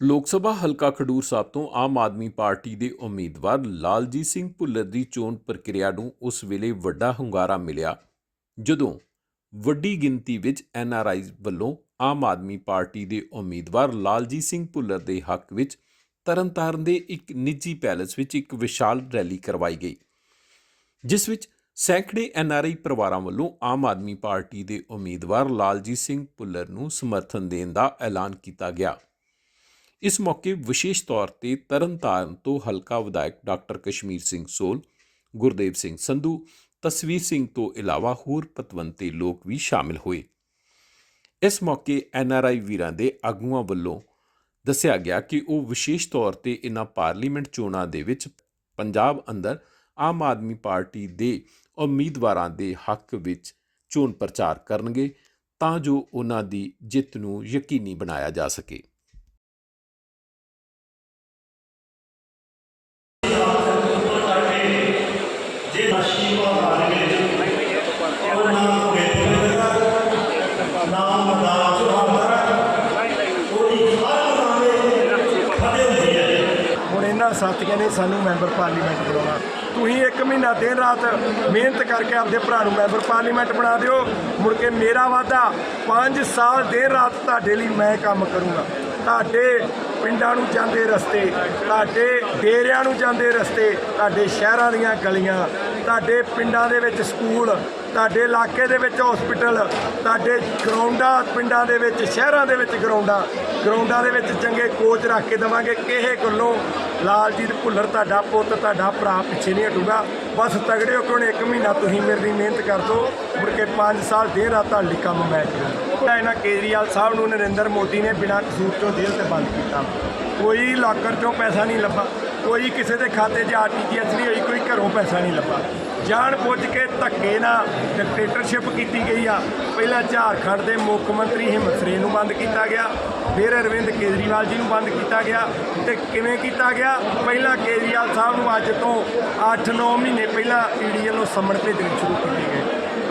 ਲੋਕ ਸਭਾ ਹਲਕਾ ਖਡੂਰ ਸਾਹਿਬ ਤੋਂ ਆਮ ਆਦਮੀ ਪਾਰਟੀ ਦੇ ਉਮੀਦਵਾਰ ਲਾਲਜੀਤ ਸਿੰਘ ਭੁੱਲਰ ਦੀ ਚੋਣ ਪ੍ਰਕਿਰਿਆ ਨੂੰ ਉਸ ਵੇਲੇ ਵੱਡਾ ਹੁੰਗਾਰਾ ਮਿਲਿਆ, ਜਦੋਂ ਵੱਡੀ ਗਿਣਤੀ ਵਿੱਚ ਐੱਨ ਆਰ ਆਈ ਵੱਲੋਂ ਆਮ ਆਦਮੀ ਪਾਰਟੀ ਦੇ ਉਮੀਦਵਾਰ ਲਾਲਜੀਤ ਸਿੰਘ ਭੁੱਲਰ ਦੇ ਹੱਕ ਵਿੱਚ ਤਰਨਤਾਰਨ ਦੇ ਇੱਕ ਨਿੱਜੀ ਪੈਲੇਸ ਵਿੱਚ ਇੱਕ ਵਿਸ਼ਾਲ ਰੈਲੀ ਕਰਵਾਈ ਗਈ, ਜਿਸ ਵਿੱਚ ਸੈਂਕੜੇ ਐੱਨ ਆਰ ਆਈ ਪਰਿਵਾਰਾਂ ਵੱਲੋਂ ਆਮ ਆਦਮੀ ਪਾਰਟੀ ਦੇ ਉਮੀਦਵਾਰ ਲਾਲਜੀਤ ਸਿੰਘ ਭੁੱਲਰ ਨੂੰ ਸਮਰਥਨ ਦੇਣ ਦਾ ਐਲਾਨ ਕੀਤਾ ਗਿਆ। ਇਸ ਮੌਕੇ ਵਿਸ਼ੇਸ਼ ਤੌਰ ਤੇ ਤਰਨਤਾਰਨ ਤੋਂ ਹਲਕਾ ਵਿਧਾਇਕ ਡਾਕਟਰ ਕਸ਼ਮੀਰ ਸਿੰਘ ਸੋਲ, ਗੁਰਦੇਵ ਸਿੰਘ ਸੰਧੂ, ਤਸਵੀਰ ਸਿੰਘ ਤੋਂ ਇਲਾਵਾ ਹੋਰ ਪਤਵੰਤੇ ਲੋਕ ਵੀ ਸ਼ਾਮਿਲ ਹੋਏ। ਇਸ ਮੌਕੇ ਐਨਆਰਆਈ ਵੀਰਾਂ ਦੇ ਆਗੂਆਂ ਵੱਲੋਂ ਦੱਸਿਆ ਗਿਆ ਕਿ ਉਹ ਵਿਸ਼ੇਸ਼ ਤੌਰ ਤੇ ਇਨ੍ਹਾਂ ਪਾਰਲੀਮੈਂਟ ਚੋਣਾਂ ਦੇ ਵਿੱਚ ਪੰਜਾਬ ਅੰਦਰ ਆਮ ਆਦਮੀ ਪਾਰਟੀ ਦੇ ਉਮੀਦਵਾਰਾਂ ਦੇ ਹੱਕ ਵਿੱਚ ਚੋਣ ਪ੍ਰਚਾਰ ਕਰਨਗੇ ਤਾਂ ਜੋ ਉਹਨਾਂ ਦੀ ਜਿੱਤ ਨੂੰ ਯਕੀਨੀ ਬਣਾਇਆ ਜਾ ਸਕੇ। ਇਹਨਾਂ ਸਾਥੀਆਂ ਨੇ ਸਾਨੂੰ ਮੈਂਬਰ ਪਾਰਲੀਮੈਂਟ ਬਣਾਉਣਾ ਤੁਸੀਂ ਇੱਕ ਮਹੀਨਾ ਦਿਨ ਰਾਤ ਮਿਹਨਤ ਕਰਕੇ ਆਪਦੇ ਭਰਾ ਨੂੰ ਮੈਂਬਰ ਪਾਰਲੀਮੈਂਟ ਬਣਾ ਦਿਓ। ਮੁੜ ਕੇ ਮੇਰਾ ਵਾਅਦਾ 5 ਸਾਲ ਦਿਨ ਰਾਤ ਤੁਹਾਡੇ ਲਈ ਮੈਂ ਕੰਮ ਕਰੂੰਗਾ। ਤੁਹਾਡੇ ਪਿੰਡਾਂ ਨੂੰ ਜਾਂਦੇ ਰਸਤੇ, ਤੁਹਾਡੇ ਡੇਰਿਆਂ ਨੂੰ ਜਾਂਦੇ ਰਸਤੇ, ਤੁਹਾਡੇ ਸ਼ਹਿਰਾਂ ਦੀਆਂ ਗਲੀਆਂ, ਤੁਹਾਡੇ ਪਿੰਡਾਂ ਦੇ ਵਿੱਚ ਸਕੂਲ ਤੁਹਾਡੇ ਇਲਾਕੇ ਦੇ ਵਿੱਚ ਹਸਪੀਟਲ ਤੁਹਾਡੇ ਗਰਾਊਂਡਾਂ ਪਿੰਡਾਂ ਦੇ ਵਿੱਚ, ਸ਼ਹਿਰਾਂ ਦੇ ਵਿੱਚ ਗਰਾਊਂਡਾਂ ਗਰਾਊਂਡਾਂ ਦੇ ਵਿੱਚ ਚੰਗੇ ਕੋਚ ਰੱਖ ਕੇ ਦੇਵਾਂਗੇ। ਕਿਸੇ ਗੱਲੋਂ ਲਾਲਜੀਤ ਭੁੱਲਰ ਤੁਹਾਡਾ ਪੁੱਤ, ਤੁਹਾਡਾ ਭਰਾ ਪਿੱਛੇ ਨਹੀਂ ਹਟੂਗਾ। ਬਸ ਤਗੜੇ ਹੋ ਕੇ ਹੁਣ ਇੱਕ ਮਹੀਨਾ ਤੁਸੀਂ ਮੇਰੇ ਲਈ ਮਿਹਨਤ ਕਰ ਦਿਓ ਮੁੜ ਕੇ 5 ਸਾਲ ਦੇਰ ਰਾਤ ਤੁਹਾਡੇ ਕੰਮ ਮੈਂ ਕਰੂੰਗਾ। ਇਹਨਾਂ ਕੇਜਰੀਵਾਲ ਸਾਹਿਬ ਨੂੰ ਨਰਿੰਦਰ ਮੋਦੀ ਨੇ ਬਿਨਾਂ ਕਸੂਰ ਤੋਂ ਜੇਲ੍ਹ ਤੇ ਬੰਦ ਕੀਤਾ। ਕੋਈ ਲਾਕਰ ਚੋਂ ਪੈਸਾ ਨਹੀਂ ਲੱਭਾ। ਕੋਈ ਕਿਸੇ ਦੇ ਖਾਤੇ 'ਚ ਆਰਟੀਜੀਐਸ ਨਹੀਂ ਹੋਈ, ਕੋਈ ਘਰੋਂ ਪੈਸਾ ਨਹੀਂ ਲੱਭਾ। ਜਾਣ ਬੁੱਝ ਕੇ ਧੱਕੇ ਨਾਲ ਡਿਕਟੇਟਰਸ਼ਿਪ ਕੀਤੀ ਗਈ ਆ। ਪਹਿਲਾਂ ਝਾਰਖੰਡ ਦੇ ਮੁੱਖ ਮੰਤਰੀ ਹਿੰਮਤ ਸਰੇਨ ਨੂੰ ਬੰਦ ਕੀਤਾ ਗਿਆ, ਫਿਰ ਅਰਵਿੰਦ ਕੇਜਰੀਵਾਲ ਜੀ ਨੂੰ ਬੰਦ ਕੀਤਾ ਗਿਆ ਤੇ ਕਿਵੇਂ ਕੀਤਾ ਗਿਆ? ਪਹਿਲਾਂ ਕੇਜਰੀਵਾਲ ਸਾਹਿਬ ਨੂੰ ਅੱਜ ਤੋਂ 8-9 ਮਹੀਨੇ ਪਹਿਲਾਂ ਈਡੀ ਨੂੰ ਸੰਮਣ ਭੇਜਣੇ ਸ਼ੁਰੂ ਕੀਤੇ ਗਏ।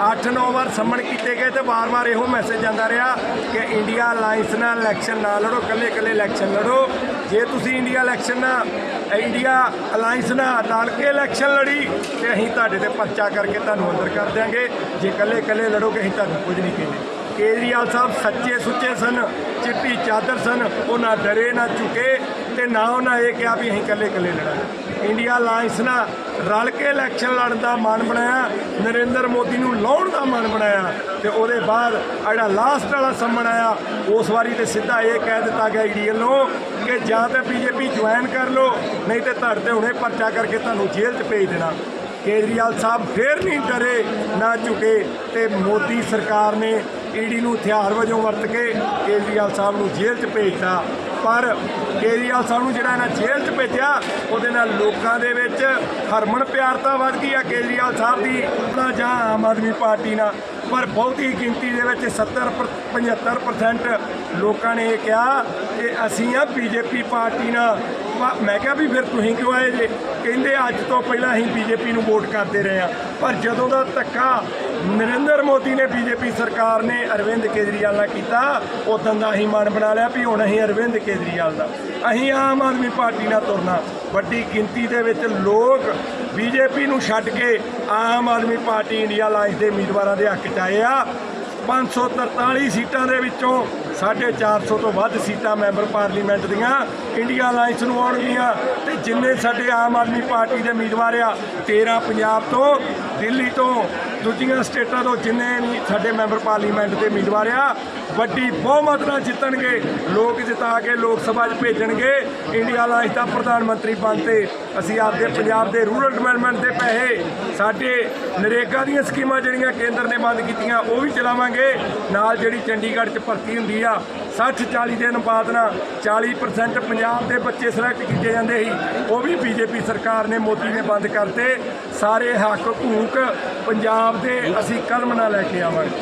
8-9 ਵਾਰ ਸੰਮਣ ਕੀਤੇ ਗਏ ਤੇ ਵਾਰ-ਵਾਰ ਇਹੋ ਮੈਸੇਜ ਆਉਂਦਾ ਰਿਹਾ ਕਿ ਇੰਡੀਆ ਅਲਾਈਅੰਸ ਨਾਲ ਇਲੈਕਸ਼ਨ ਨਾ ਲੜੋ ਕੱਲੇ-ਕੱਲੇ ਇਲੈਕਸ਼ਨ ਲੜੋ। ਜੇ ਤੁਸੀਂ ਇੰਡੀਆ ਇਲੈਕਸ਼ਨ ਨਾਲ ਇੰਡੀਆ ਅਲਾਈਅੰਸ ਨਾਲ ਰਲ ਕੇ ਇਲੈਕਸ਼ਨ ਲੜੀ ਤੇ ਅਸੀਂ ਤੁਹਾਡੇ ਤੇ ਪਰਚਾ ਕਰਕੇ ਤੁਹਾਨੂੰ ਅੰਦਰ ਕਰ ਦਿਆਂਗੇ। ਜੇ ਇਕੱਲੇ ਇਕੱਲੇ ਲੜੋਗੇ, ਅਸੀਂ ਤੁਹਾਨੂੰ ਕੁਝ ਨਹੀਂ ਕਹਿੰਦੇ। ਕੇਜਰੀਵਾਲ ਸਾਹਿਬ ਸੱਚੇ ਸੁੱਚੇ ਸਨ, ਚਿੱਟੀ ਚਾਦਰ ਸਨ, ਉਹ ਨਾ ਡਰੇ, ਨਾ ਝੁਕੇ ਤੇ ਨਾ ਉਹਨਾਂ ਇਹ ਕਿਹਾ ਵੀ ਅਸੀਂ ਇਕੱਲੇ ਇਕੱਲੇ ਲੜਾਂਗੇ। ਇੰਡੀਆ ਅਲਾਈਅੰਸ ਨਾਲ ਰਲ ਕੇ ਇਲੈਕਸ਼ਨ ਲੜਨ ਦਾ ਮਨ ਬਣਾਇਆ, ਨਰਿੰਦਰ ਮੋਦੀ ਨੂੰ ਲਾਉਣ ਦਾ ਮਨ ਬਣਾਇਆ ਤੇ ਉਹਦੇ ਬਾਅਦ ਜਿਹੜਾ ਲਾਸਟ ਵਾਲਾ ਸੰਮਣ ਆਇਆ, ਉਸ ਵਾਰੀ ਤੇ ਸਿੱਧਾ ਇਹ ਕਹਿ ਦਿੱਤਾ ਗਿਆ ਈਡੀ ਵੱਲੋਂ ਕਿ ਜਾਂ ਤਾਂ ਬੀਜੇਪੀ ਜੁਆਇਨ ਕਰ ਲਓ, ਨਹੀਂ ਤੇ ਤੁਹਾਡੇ ਤੇ ਹੁਣੇ ਪਰਚਾ ਕਰਕੇ ਤੁਹਾਨੂੰ ਜੇਲ੍ਹ 'ਚ ਭੇਜ ਦੇਣਾ। ਕੇਜਰੀਵਾਲ ਸਾਹਿਬ ਫੇਰ ਨਹੀਂ ਡਰੇ, ਨਾ ਝੁਕੇ ਤੇ ਮੋਦੀ ਸਰਕਾਰ ਨੇ ਈਡੀ ਨੂੰ ਹਥਿਆਰ ਵਜੋਂ ਵਰਤ ਕੇ ਕੇਜਰੀਵਾਲ ਸਾਹਿਬ ਨੂੰ ਜੇਲ੍ਹ 'ਚ ਭੇਜਤਾ। ਪਰ ਕੇਜਰੀਵਾਲ ਸਾਹਿਬ ਨੂੰ ਜਿਹੜਾ ਇਹਨਾਂ ਜੇਲ੍ਹ 'ਚ ਭੇਜਿਆ, ਉਹਦੇ ਨਾਲ ਲੋਕਾਂ ਦੇ ਵਿੱਚ ਹਰਮਨ ਪਿਆਰਤਾ ਵੱਧ ਗਈ ਆ ਕੇਜਰੀਵਾਲ ਸਾਹਿਬ ਦੀ ਨਾ ਜਾਂ ਆਮ ਆਦਮੀ ਪਾਰਟੀ ਨਾਲ। ਪਰ ਬਹੁਤੀ ਗਿਣਤੀ ਦੇ ਵਿੱਚ 70 75% ਲੋਕਾਂ ਨੇ ਇਹ ਕਿਹਾ ਕਿ ਅਸੀਂ ਆ ਬੀਜੇਪੀ ਪਾਰਟੀ ਨਾਲ। ਮੈਂ ਕਿਹਾ ਵੀ ਫਿਰ ਤੁਸੀਂ ਕਿਉਂ ਆਏ ਜੇ? ਕਹਿੰਦੇ ਅੱਜ ਤੋਂ ਪਹਿਲਾਂ ਅਸੀਂ ਬੀਜੇਪੀ ਨੂੰ ਵੋਟ ਕਰਦੇ ਰਹੇ ਆ ਪਰ ਜਦੋਂ ਦਾ ਧੱਕਾ ਨਰਿੰਦਰ ਮੋਦੀ ਨੇ ਬੀਜੇਪੀ ਸਰਕਾਰ ਨੇ ਅਰਵਿੰਦ ਕੇਜਰੀਵਾਲ ਨਾਲ ਕੀਤਾ ਉਦੋਂ ਦਾ ਅਸੀਂ ਮਨ ਬਣਾ ਲਿਆ ਵੀ ਹੁਣ ਅਸੀਂ ਅਰਵਿੰਦ ਕੇਜਰੀਵਾਲ ਦਾ। ਅਸੀਂ ਆਮ ਆਦਮੀ ਪਾਰਟੀ ਨਾਲ ਤੁਰਨਾ, ਵੱਡੀ ਗਿਣਤੀ ਦੇ ਵਿੱਚ ਲੋਕ ਬੀਜੇਪੀ ਨੂੰ ਛੱਡ ਕੇ Aam Aadmi party India alliance ਦੇ ਉਮੀਦਵਾਰਾਂ ਦੇ ਹੱਕ 'ਚ ਆਏ ਆ। 543 ਸੀਟਾਂ ਦੇ ਵਿੱਚੋਂ 450 ਤੋਂ ਵੱਧ ਸੀਟਾਂ ਮੈਂਬਰ ਪਾਰਲੀਮੈਂਟ ਦੀਆਂ ਇੰਡੀਆ ਅਲਾਈਅੰਸ ਨੂੰ ਆਉਣਗੀਆਂ। ਤੇ ਜਿੰਨੇ ਸਾਡੇ ਆਮ ਆਦਮੀ ਪਾਰਟੀ ਦੇ ਉਮੀਦਵਾਰ ਆ 13 ਪੰਜਾਬ ਤੋਂ, ਦਿੱਲੀ ਤੋਂ ਦੂਜੀਆਂ ਸਟੇਟਾਂ ਤੋਂ ਜਿੰਨੇ ਸਾਡੇ ਮੈਂਬਰ ਪਾਰਲੀਮੈਂਟ ਦੇ ਉਮੀਦਵਾਰ ਆ, ਵੱਡੀ ਬਹੁਮਤ ਨਾਲ ਜਿੱਤਣਗੇ, ਲੋਕ ਜਿਤਾ ਕੇ ਲੋਕ ਸਭਾ 'ਚ ਭੇਜਣਗੇ। ਇੰਡੀਆ ਅਲਾਈਅੰਸ ਦਾ ਪ੍ਰਧਾਨ ਮੰਤਰੀ ਬਣ ਤੇ ਅਸੀਂ ਆਪਦੇ ਪੰਜਾਬ ਦੇ ਰੂਰਲ ਡਿਵੈਲਪਮੈਂਟ ਦੇ ਪੈਸੇ ਸਾਡੇ ਨਰੇਗਾ ਦੀਆਂ ਸਕੀਮਾਂ ਜਿਹੜੀਆਂ ਕੇਂਦਰ ਨੇ ਬੰਦ ਕੀਤੀਆਂ, ਉਹ ਵੀ ਚਲਾਵਾਂਗੇ। ਨਾਲ ਜਿਹੜੀ ਚੰਡੀਗੜ੍ਹ 'ਚ ਭਰਤੀ ਹੁੰਦੀ ਆ 60 40 ਦੇ ਅਨੁਪਾਤ ਨਾਲ 40% ਪੰਜਾਬ ਦੇ ਬੱਚੇ ਸਿਲੈਕਟ ਕੀਤੇ ਜਾਂਦੇ ਸੀ, ਉਹ ਵੀ ਬੀਜੇਪੀ ਸਰਕਾਰ ਨੇ, ਮੋਦੀ ਨੇ ਬੰਦ ਕਰਤੇ। ਸਾਰੇ ਹੱਕ ਹਕੂਕ ਪੰਜਾਬ ਦੇ ਅਸੀਂ ਕਰਮ ਨਾਲ ਲੈ ਕੇ ਆਵਾਂਗੇ।